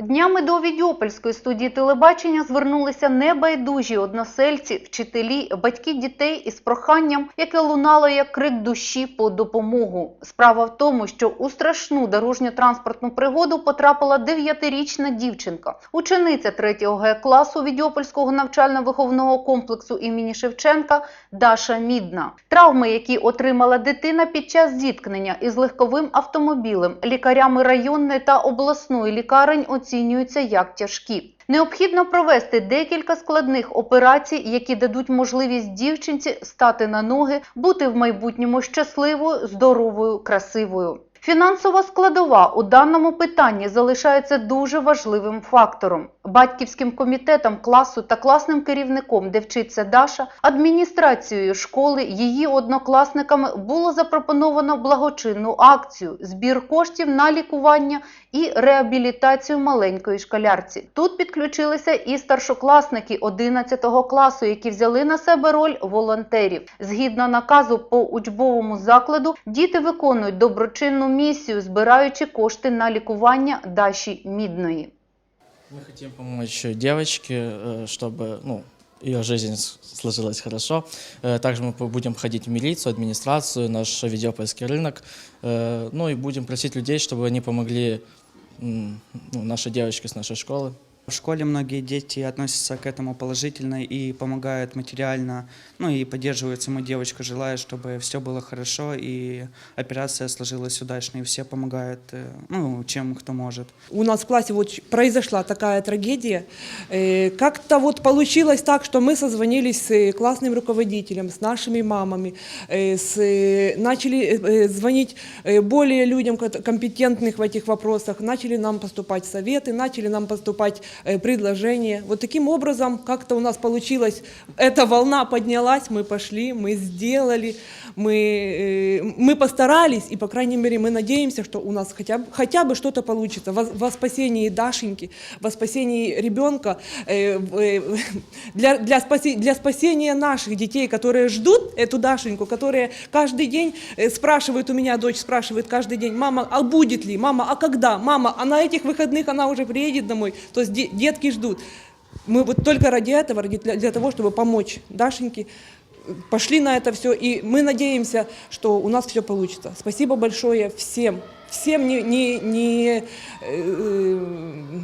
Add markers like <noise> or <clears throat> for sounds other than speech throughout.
Днями до Відьопольської студії телебачення звернулися небайдужі односельці, вчителі, батьки дітей із проханням, яке лунало як крик душі по допомогу. Справа в тому, що у страшну дорожньо-транспортну пригоду потрапила дев'ятирічна дівчинка, учениця 3 Г класу Відьопольського навчально-виховного комплексу імені Шевченка Даша Мідна. Травми, які отримала дитина під час зіткнення із легковим автомобілем, лікарями районної та обласної лікарень оцінюються як тяжкі. Необхідно провести декілька складних операцій, які дадуть можливість дівчинці стати на ноги, бути в майбутньому щасливою, здоровою, красивою. Фінансова складова у даному питанні залишається дуже важливим фактором. Батьківським комітетом класу та класним керівником, де вчиться Даша, адміністрацією школи, її однокласниками було запропоновано благочинну акцію збір коштів на лікування і реабілітацію маленької школярці. Тут підключилися і старшокласники 11 класу, які взяли на себе роль волонтерів. Згідно наказу по учбовому закладу, діти виконують доброчинну місію, збираючи кошти на лікування Даші Мідної. Мы хотим помочь девочке, э, чтобы ну, ее жизнь с- сложилась хорошо. Э, Также мы по- будем ходить в милицию, администрацию, наш Ведёпольский рынок. Э, Ну и будем просить людей, чтобы они помогли м, ну, нашей девочке с нашей школы. В школе многие дети относятся к этому положительно и помогают материально, ну и поддерживают саму девочку, желая, чтобы все было хорошо и операция сложилась удачно, и все помогают, э, ну, чем кто может. У нас в классе вот произошла такая трагедия. Э, Как-то вот получилось так, что мы созвонились с э, классным руководителем, с нашими мамами, с, начали звонить более людям компетентных в этих вопросах, начали нам поступать советы, начали нам поступать э, предложения. Вот таким образом как-то у нас получилось, эта волна поднялась, мы пошли, мы сделали, мы, э, мы постарались, и, по крайней мере, мы надеемся, что у нас хотя хотя бы что-то получится. Во, во спасении Дашеньки, во спасении ребенка, э, <laughs> для, для, спаси, для спасения наших детей, которые ждут эту Дашеньку, которые каждый день спрашивают у меня, дочь спрашивает каждый день, мама, а будет ли, мама, а когда, мама, а на этих выходных она уже приедет домой, то есть детки ждут. Мы вот только ради этого, ради, для, для того, чтобы помочь Дашеньке, э, пошли на это все, и мы надеемся, что у нас все получится. Спасибо большое всем, всем не, не, не, э,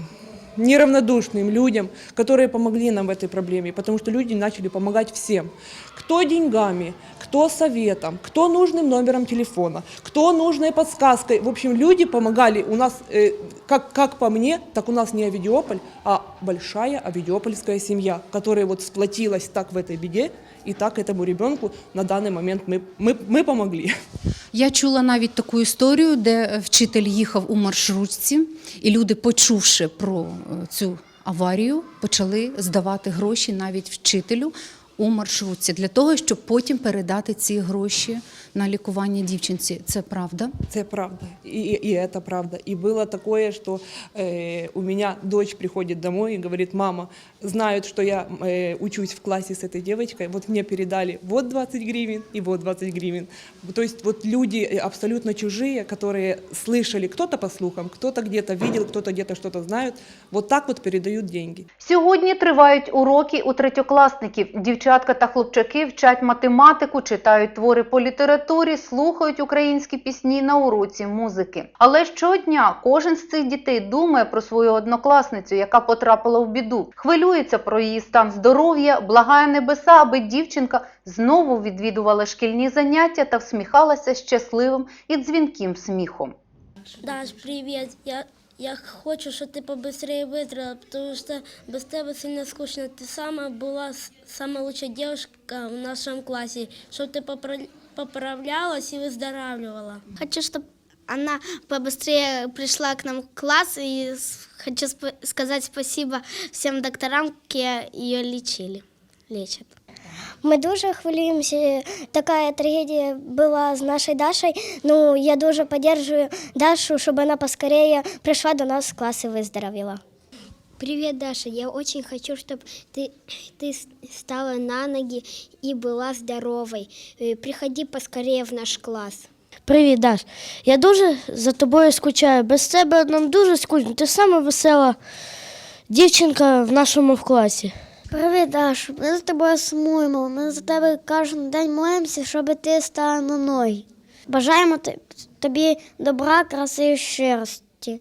неравнодушным людям, которые помогли нам в этой проблеме, потому что люди начали помогать всем. Кто деньгами, кто советом, кто нужным номером телефона, кто нужной подсказкой. В общем, люди помогали. У нас, э, как, как по мне, так у нас не Авидиополь, а большая авидиопольская семья, которая вот сплотилась так в этой беде, и так этому ребенку на данный момент мы, мы, мы помогли. Я чула навіть таку історію, де вчитель їхав у маршрутці, і люди, почувши про е, цю аварію, почали здавати гроші навіть вчителю у маршрутці для того, щоб потім передати ці гроші на лікування дівчинці. Це правда? Это правда. И, и это правда. И было такое, что э, у меня дочь приходит домой и говорит, мама, знают, что я э, учусь в классе с этой девочкой, вот мне передали вот 20 гривен и вот 20 гривен. То есть вот люди э, абсолютно чужие, которые слышали, кто-то по слухам, кто-то где-то видел, кто-то где-то что-то знают, вот так вот передают деньги. Сьогодні тривають уроки у третьокласників. Дівчатка та хлопчаки вчать математику, читають твори по літературі, слухають українські пісні на уроці музики. Але щодня кожен з цих дітей думає про свою однокласницю, яка потрапила в біду, хвилюється про її стан здоров'я, благає небеса, аби дівчинка знову відвідувала шкільні заняття та всміхалася щасливим і дзвінким сміхом. Даш, привет. Я, я хочу, чтобы ты побыстрее выздоровела, потому что без тебя сильно скучно. Ты самая была с- самая лучшая девушка в нашем классе, ты попра- поправлялась и выздоравливала. Хочу, чтобы она побыстрее пришла к нам в класс и хочу сказать спасибо всем докторам, которые ее лечили, лечат. Ми дуже хвилюємося. Така трагедія була з нашою Дашою. Ну, я дуже підтримую Дашу, щоб вона поскорее прийшла до нас в клас і виздоровіла. Привет, Даша. Я очень хочу, чтобы ты, <clears throat> ты с- стала на ноги и была здоровой. Э, Приходи поскорее в наш класс. Привіт, Даш. Я дуже за тобою скучаю. Без тебе нам дуже скучно. Ти сама весела дівчинка в нашому класі. Привіт, Даш. Ми за тобою сумуємо. Ми за тебе кожен день молимося, щоб ти стала на ноги. Бажаємо тобі добра, краси і щирості.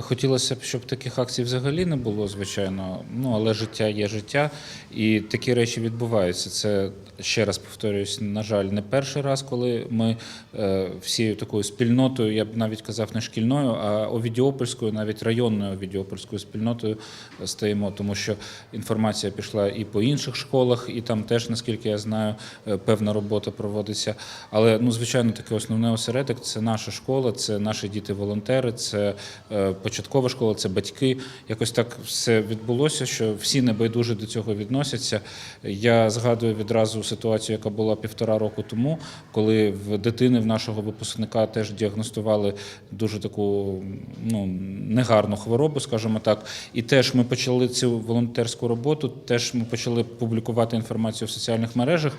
Хотілося б, щоб таких акцій взагалі не було, звичайно. Ну але життя є життя, і такі речі відбуваються. Це ще раз повторююсь, на жаль, не перший раз, коли ми е, всією такою спільнотою, я б навіть казав не шкільною, а овідіопольською, навіть районною овідіопольською спільнотою стоїмо, тому що інформація пішла і по інших школах, і там теж, наскільки я знаю, е, певна робота проводиться. Але ну, звичайно, такий основний осередок це наша школа, це наші діти-волонтери, це е, початкова школа, це батьки. Якось так все відбулося, що всі небайдуже до цього відносяться. Я згадую відразу ситуацію, яка була півтора року тому, коли в дитини в нашого випускника теж діагностували дуже таку ну, негарну хворобу, скажімо так. І теж ми почали цю волонтерську роботу, теж ми почали публікувати інформацію в соціальних мережах,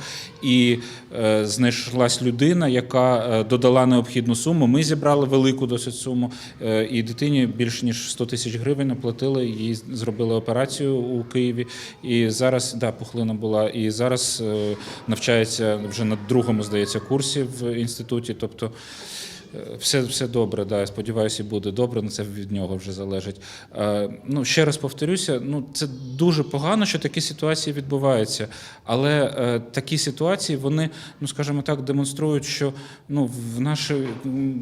і е, знайшлась людина, яка е, додала необхідну суму. Ми зібрали велику досить суму, е, і дитині більше ніж 100 тисяч гривень оплатили. Їй зробили операцію у Києві. І зараз да, пухлина була. І зараз е, навчається вже на другому, здається, курсі в інституті. Тобто. Все, все добре, да, я сподіваюся, буде добре, але це від нього вже залежить. Е, ну, ще раз повторюся, ну, це дуже погано, що такі ситуації відбуваються. Але е, такі ситуації, вони, ну, скажімо так, демонструють, що ну, в нашому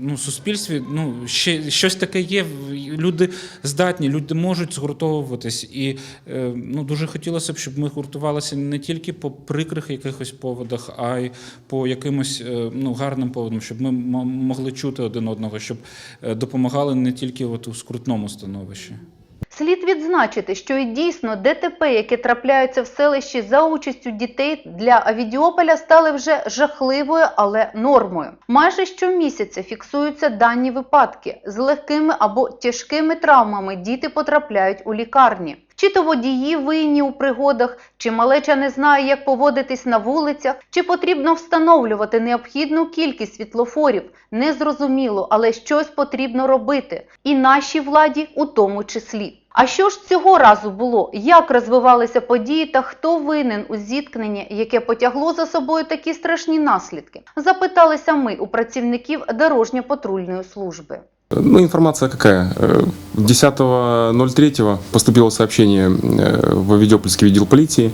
ну, суспільстві ну, ще щось таке є. Люди здатні, люди можуть згуртовуватись. І е, ну, дуже хотілося б, щоб ми гуртувалися не тільки по прикрих якихось поводах, а й по якимось ну, гарним поводам, щоб ми могли чути один одного, щоб е, допомагали не тільки от у скрутному становищі. Слід відзначити, що і дійсно ДТП, які трапляються в селищі за участю дітей для Авідіополя, стали вже жахливою, але нормою. Майже щомісяця фіксуються дані випадки з легкими або тяжкими травмами. Діти потрапляють у лікарні. Чи то водії винні у пригодах, чи малеча не знає, як поводитись на вулицях, чи потрібно встановлювати необхідну кількість світлофорів. Незрозуміло, але щось потрібно робити. І нашій владі у тому числі. А що ж цього разу було? Як розвивалися події та хто винен у зіткненні, яке потягло за собою такі страшні наслідки? Запиталися ми у працівників дорожньо-патрульної служби. Ну, информация какая? Э, 10.03 поступило сообщение э, в Видеопольский видел полиции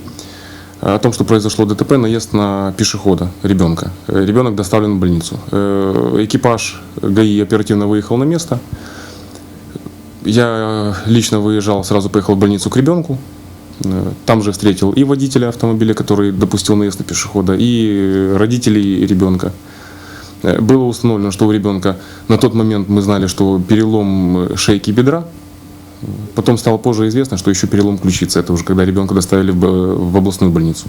о том, что произошло ДТП, наезд на пешехода, ребенка. Э, Ребенок доставлен в больницу. Э, Экипаж ГАИ оперативно выехал на место. Я лично выезжал, сразу поехал в больницу к ребенку. Э, Там же встретил и водителя автомобиля, который допустил наезд на пешехода, и родителей ребенка. Э, Было установлено, что у ребенка на тот момент мы знали, что перелом э, шейки бедра. Потом стало позже известно, что еще перелом ключицы. Это уже когда ребенка доставили в б- в областную больницу.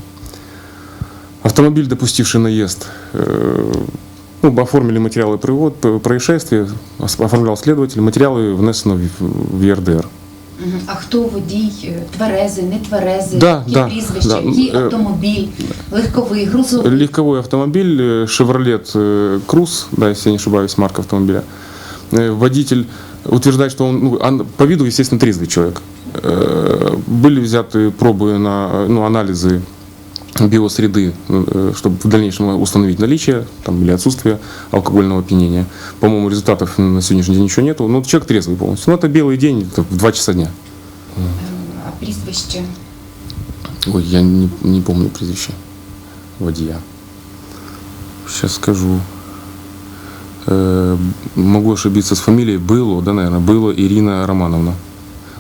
Автомобиль, допустивший наезд, э, ну, оформили материалы происшествия, оформлял следователь, материалы внесено в ЕРДР. А хто водій? Е, Тверезий, не тверезий? Да, Які да, прізвища, да. який Е, автомобіль, легковий, грузовий? Легковой автомобиль э, Chevrolet э, Cruze, да, если я не ошибаюсь, марка автомобиля. Э, Водитель утверждает, что он, ну, он по виду, естественно, трезвый человек. Э, Были взяты пробы на э, ну, анализы биосреды, э, чтобы в дальнейшем установить наличие там, или отсутствие алкогольного опьянения. По-моему, результатов на сегодняшний день ничего нету. Но человек трезвый полностью. Ну, это белый день, это в 2 часа дня. А прізвище? Ой, я не, не помню прозвище водія. Сейчас скажу. Э, могу ошибиться с фамилией. Было, да, наверное, было Ирина Романовна.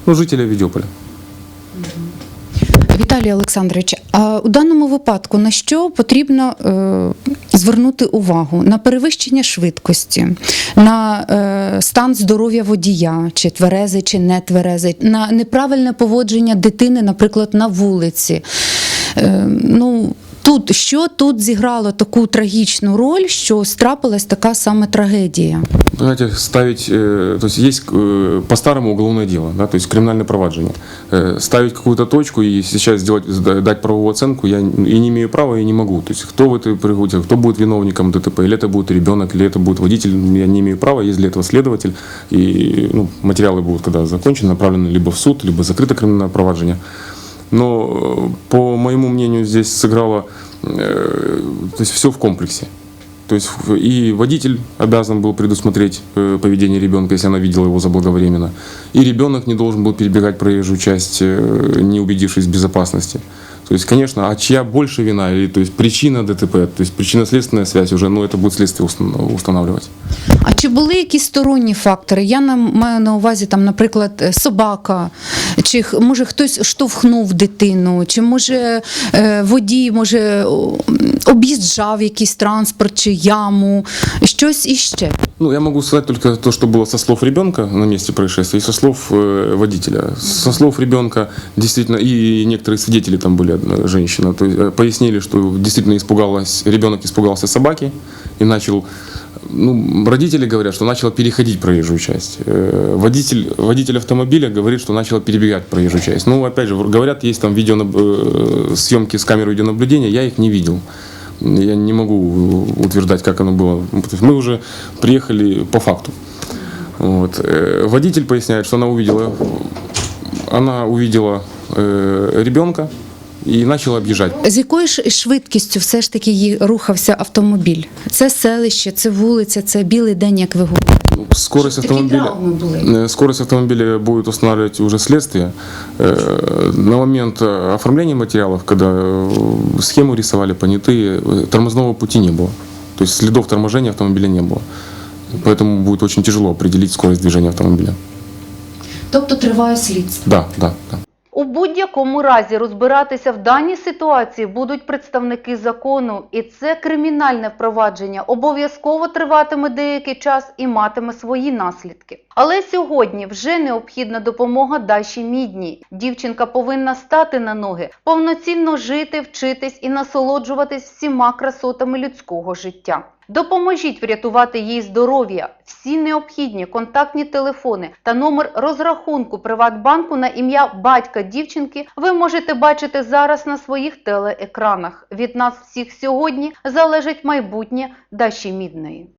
Ну, жителя Видеополя. Віталій Олександрович, а у даному випадку на що потрібно е, звернути увагу? На перевищення швидкості, на е, стан здоров'я водія, чи тверезий, чи не тверезий, на неправильне поводження дитини, наприклад, на вулиці. Е, ну, Тут що тут зіграло таку трагічну роль, що страпилась така саме трагедія? Знаете, ставить, э, то есть есть э, по-старому уголовное дело, да, то есть криминальное проваджение. Э, ставить какую-то точку и сейчас сделать, сда- дать правовую оценку я и не имею права, и не могу. То есть кто в этой пригоде, кто будет виновником ДТП, или это будет ребенок, или это будет водитель, я не имею права, есть для этого следователь. И ну, материалы будут, когда закончены, направлены либо в суд, либо закрыто криминальное проваджение. Но, э, по моему мнению, здесь сыграло э, то есть все в комплексе. То есть в- и водитель обязан был предусмотреть э, поведение ребенка, если она видела его заблаговременно. И ребенок не должен был перебегать проезжую часть, э, не убедившись в безопасности. То есть, конечно, а чья больше вина, или то есть причина ДТП, то есть причинно-следственная связь уже, ну это будет следствие устан- устанавливать. А чи були якісь сторонні фактори? Я нам маю на увазі, там, наприклад, е, собака, чи х- може хтось штовхнув дитину, чи може е, водій може о, м, об'їжджав якийсь транспорт чи яму, щось іще. Ну, я могу сказать только то, что было со слов ребенка на месте происшествия и со слов э, водителя. Со слов ребенка действительно, и некоторые свидетели там были, одна женщина, то есть, э, пояснили, что действительно испугалась, ребенок испугался собаки и начал, ну, родители говорят, что начал переходить проезжую часть. Э, Водитель, водитель автомобиля говорит, что начал перебегать проезжую часть. Ну, опять же, говорят, есть там видео, съемки с камеры видеонаблюдения, я их не видел. Я не могу утверждать, как оно было. Ну, мы уже приехали по факту. Вот. Э, Водитель поясняет, что она увидела, она увидела э, ребенка и начала объезжать. З якою ж швидкістю все ж таки ї- рухався автомобіль? Це селище, це вулиця, це білий день, як ви говорите. Ну, Скорость Такі автомобиля, травми були. э, скорость автомобиля будет устанавливать уже следствие. Э, На момент э, оформления материалов, когда э, схему рисовали понятые, э, тормозного пути не было. То есть следов торможения автомобиля не было. Поэтому будет очень тяжело определить скорость движения автомобиля. Тобто триває слідство. Да, да, да. У будь-якому разі розбиратися в даній ситуації будуть представники закону, і це кримінальне впровадження обов'язково триватиме деякий час і матиме свої наслідки. Але сьогодні вже необхідна допомога Даші Мідній. Дівчинка повинна стати на ноги, повноцінно жити, вчитись і насолоджуватись всіма красотами людського життя. Допоможіть врятувати їй здоров'я. Всі необхідні контактні телефони та номер розрахунку Приватбанку на ім'я батька дівчинки ви можете бачити зараз на своїх телеекранах. Від нас всіх сьогодні залежить майбутнє Даші Мідної.